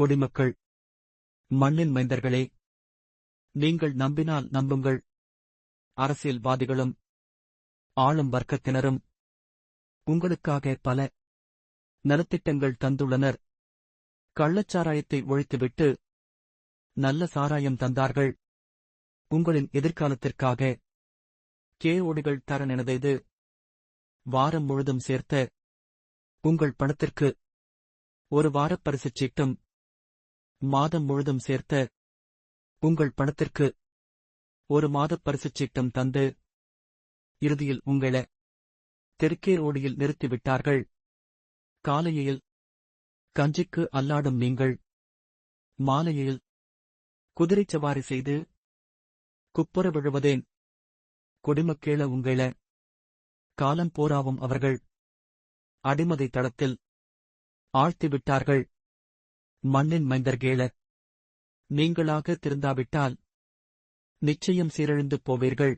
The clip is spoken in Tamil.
குடிமக்கள். மண்ணின் மைந்தர்களே நீங்கள் நம்பினால் நம்புங்கள். அரசியல்வாதிகளும் ஆளும் வர்க்கத்தினரும் உங்களுக்காக பல நலத்திட்டங்கள் தந்துள்ளனர். கள்ளச்சாராயத்தை ஒழித்துவிட்டு நல்ல சாராயம் தந்தார்கள். உங்களின் எதிர்காலத்திற்காக கேஓடிகள் தர நினைதது வாரம் முழுதும் சேர்த்த உங்கள் பணத்திற்கு ஒரு வாரப் பரிசுச் சீட்டும் மாதம் முழுதும் சேர்த்த உங்கள் பணத்திற்கு ஒரு மாதப் பரிசுச் சீட்டம் தந்து இறுதியில் உங்கள தெற்கே ரோடியில் நிறுத்திவிட்டார்கள். காலையில் கஞ்சிக்கு அல்லாடும் நீங்கள் மாலையில் குதிரைச் சவாரி செய்து குப்புற விழுவதேன் கொடிமக்கேள உங்கள காலம் போராவும் அவர்கள் அடிமதை தளத்தில் ஆழ்த்திவிட்டார்கள். மண்ணின் மைந்தர்கேளர் நீங்களாக திருந்தாவிட்டால் நிச்சயம் சீரழிந்து போவீர்கள்.